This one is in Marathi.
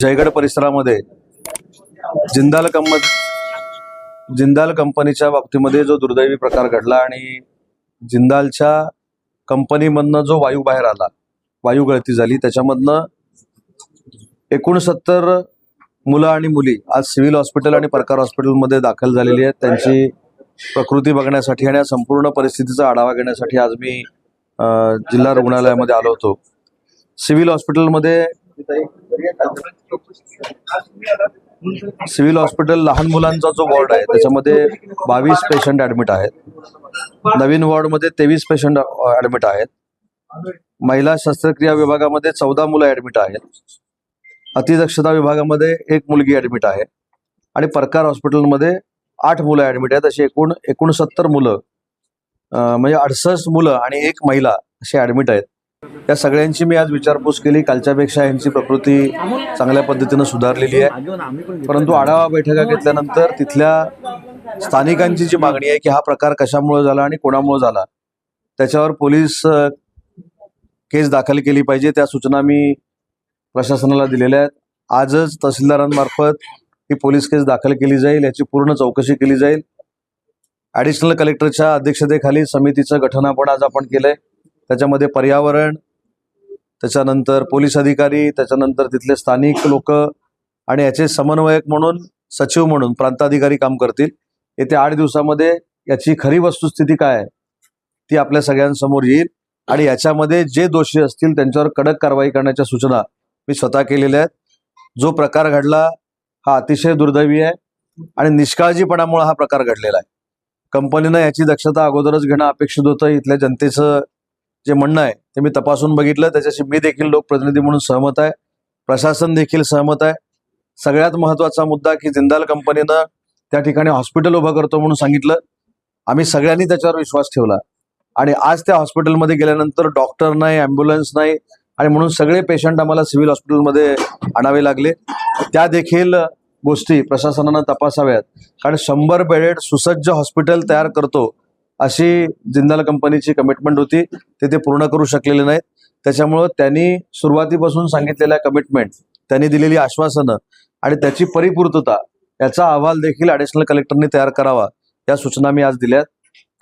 जयगड परिसरामध्ये जिंदाल कंपनी जिंदाल कंपनीच्या बाबतीमध्ये जो दुर्दैवी प्रकार घडला आणि जिंदालच्या कंपनीमधनं जो वायू बाहेर आला वायू गळती झाली त्याच्यामधनं एकोणसत्तर मुलं आणि मुली आज सिव्हिल हॉस्पिटल आणि प्रकार हॉस्पिटलमध्ये दाखल झालेली आहेत. त्यांची प्रकृती बघण्यासाठी आणि या संपूर्ण परिस्थितीचा आढावा घेण्यासाठी आज मी जिल्हा रुग्णालयामध्ये आलो होतो. सिव्हिल हॉस्पिटलमध्ये सिव्हिल हॉस्पिटल लहान मुलांचा जो वॉर्ड आहे त्याच्यामध्ये बावीस पेशंट ऍडमिट आहेत. नवीन वॉर्डमध्ये तेवीस पेशंट ऍडमिट आहेत. महिला शस्त्रक्रिया विभागामध्ये चौदा मुलं ऍडमिट आहेत. अतिदक्षता विभागामध्ये एक मुलगी ऍडमिट आहे. आणि परकार हॉस्पिटलमध्ये आठ मुलं ऍडमिट आहेत. अशी एकूण एकोणसत्तर मुलं म्हणजे अडसष्ट मुलं आणि एक महिला अशी ऍडमिट आहेत. या सगळ्यांची मी आज विचारपूस केली. कालच्यापेक्षा यांची प्रकृती चांगल्या पद्धतीनं सुधारलेली आहे. परंतु आढावा बैठका घेतल्यानंतर तिथल्या स्थानिकांची जी मागणी आहे की हा प्रकार कशामुळे झाला आणि कोणामुळे झाला त्याच्यावर पोलीस केस दाखल केली पाहिजे. त्या सूचना मी प्रशासनाला दिलेल्या आहेत. आजच तहसीलदारांमार्फत ही पोलीस केस दाखल केली जाईल. याची पूर्ण चौकशी केली जाईल. ॲडिशनल कलेक्टरच्या अध्यक्षतेखाली समितीचं गठन आपण आज आपण केलंय. त्याच्यामध्ये पर्यावरण त्याच्यानंतर पोलीस अधिकारी त्याच्यानंतर तिथले स्थानिक लोक आणि याचे समन्वयक म्हणून सचिव म्हणून प्रांताधिकारी काम करतील. येत्या आठ दिवसामध्ये याची खरी वस्तुस्थिती काय आहे ती आपल्या सगळ्यांसमोर येईल आणि याच्यामध्ये जे दोषी असतील त्यांच्यावर कडक कारवाई करण्याच्या सूचना मी स्वतः केलेल्या आहेत. जो प्रकार घडला हा अतिशय दुर्दैवी आहे आणि निष्काळजीपणामुळे हा प्रकार घडलेला आहे. कंपनीनं याची दक्षता अगोदरच घेणं अपेक्षित होतं. इथल्या जनतेचं जे म्हणणं आहे ते मी तपासून बघितलं. त्याच्याशी मी देखील लोकप्रतिनिधी म्हणून सहमत आहे. प्रशासन देखील सहमत आहे. सगळ्यात महत्त्वाचा मुद्दा की जिंदाल कंपनीनं त्या ठिकाणी हॉस्पिटल उभं करतो म्हणून सांगितलं. आम्ही सगळ्यांनी त्याच्यावर विश्वास ठेवला. आणि आज त्या हॉस्पिटलमध्ये गेल्यानंतर डॉक्टर नाही ॲम्ब्युलन्स नाही आणि म्हणून सगळे पेशंट आम्हाला सिव्हिल हॉस्पिटलमध्ये आणावे लागले. त्या देखील गोष्टी प्रशासनानं तपासाव्यात. कारण शंभर बेडेड सुसज्ज हॉस्पिटल तयार करतो. अशी जिंदाल कंपनीची कमिटमेंट होती. ते ते पूर्ण करू शकलेले नाहीत. त्याच्यामुळं त्यांनी सुरुवातीपासून सांगितलेल्या कमिटमेंट त्यांनी दिलेली आश्वासनं आणि त्याची परिपूर्तता याचा अहवाल देखील ॲडिशनल कलेक्टरने तयार करावा या सूचना मी आज दिल्यात.